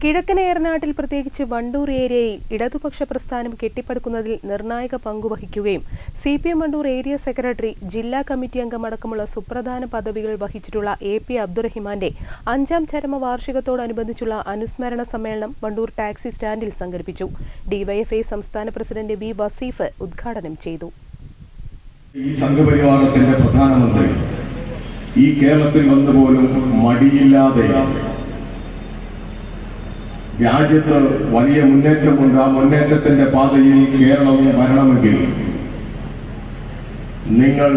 കിഴക്കൻ ഏറനാട്ടിൽ പ്രത്യേകിച്ച് വണ്ടൂർ ഏരിയയിൽ ഇടതുപക്ഷ പ്രസ്ഥാനം കെട്ടിപ്പടുക്കുന്നതിൽ നിർണായക പങ്കുവഹിക്കുകയും C P M Wandoor area secretary ജില്ലാ കമ്മിറ്റി അംഗമടക്കമുള്ള സുപ്രധാന പദവികൾ വഹിച്ചിട്ടുള്ള എ പി അബ്ദുറഹിമാന്റെ അഞ്ചാം ചരമ വാർഷികത്തോടനുബന്ധിച്ചുള്ള അനുസ്മരണ സമ്മേളനം വണ്ടൂർ ടാക്സി സ്റ്റാൻഡിൽ സംഘടിപ്പിച്ചു. ഡിവൈഎഫ്ഐ സംസ്ഥാന പ്രസിഡന്റ് ബി വസീഫ് ഉദ്ഘാടനം ചെയ്തു. ഈ പ്രധാനമന്ത്രി ഈ കേരളത്തിൽ വന്നുപോലും മടിയില്ലാതെ രാജ്യത്ത് വലിയ മുന്നേറ്റമുണ്ട്. ആ മുന്നേറ്റത്തിന്റെ പാതയിൽ കേരളവും വരണമെങ്കിൽ നിങ്ങൾ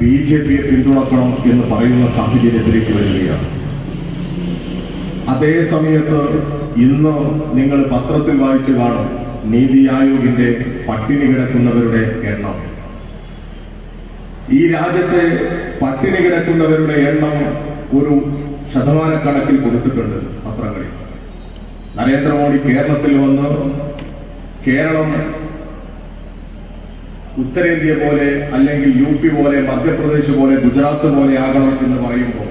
ബി ജെ പിയെ പിന്തുണക്കണം എന്ന് പറയുന്ന സാഹചര്യത്തിലേക്ക് വരികയാണ്. അതേ സമയത്ത് ഇന്ന് നിങ്ങൾ പത്രത്തിൽ വായിച്ചു കാണും നീതി ആയോഗിന്റെ പട്ടിണി കിടക്കുന്നവരുടെ എണ്ണം. ഈ രാജ്യത്തെ പട്ടിണി കിടക്കുന്നവരുടെ എണ്ണം ഒരു ശതമാനക്കണക്കിൽ കൊടുത്തിട്ടുണ്ട് പത്രങ്ങളിൽ. നരേന്ദ്രമോദി കേരളത്തിൽ വന്ന് കേരളം ഉത്തരേന്ത്യ പോലെ അല്ലെങ്കിൽ യു പി പോലെ മധ്യപ്രദേശ് പോലെ ഗുജറാത്ത് പോലെ ആകണം എന്ന് പറയുമ്പോൾ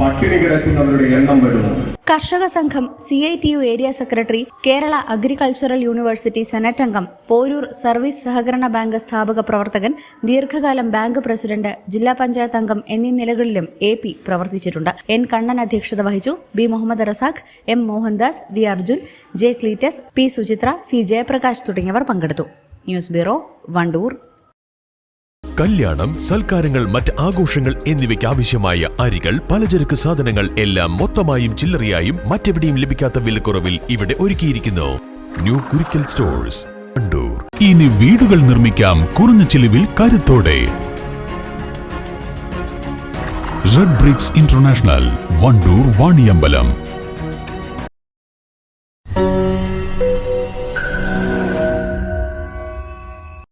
പട്ടിണി കിടക്കുന്നവരുടെ എണ്ണം വരുന്നു കർഷക സംഘം C I T U area secretary Kerala agricultural university senate അംഗം പോരൂർ സർവീസ് സഹകരണ ബാങ്ക് സ്ഥാപക പ്രവർത്തകൻ ദീർഘകാലം ബാങ്ക് പ്രസിഡന്റ് ജില്ലാ പഞ്ചായത്ത് അംഗം എന്നീ നിലകളിലും എ പി പ്രവർത്തിച്ചിട്ടുണ്ട്. എൻ കണ്ണൻ അധ്യക്ഷത വഹിച്ചു B Muhammad Razak M Mohandas V Arjun J Cletus P Suchitra C Jayaprakash തുടങ്ങിയവർ പങ്കെടുത്തു. News bureau Wandoor. കല്യാണം സൽക്കാരങ്ങൾ മറ്റ് ആഘോഷങ്ങൾ എന്നിവയ്ക്ക് ആവശ്യമായ അരികൾ പലചരക്ക് സാധനങ്ങൾ എല്ലാം മൊത്തമായും ചില്ലറയായും മറ്റെവിടെയും ലഭിക്കാത്ത വിലക്കുറവിൽ ഇവിടെ ഒരുക്കിയിരിക്കുന്നു. ന്യൂ കുരിക്കൽ സ്റ്റോഴ്സ് കണ്ടൂർ ഇനി വീടുകൾ നിർമ്മിക്കാം കുറഞ്ഞ ചിലവിൽ കരുത്തോടെ. Red bricks international Wandoor Vaniyambalam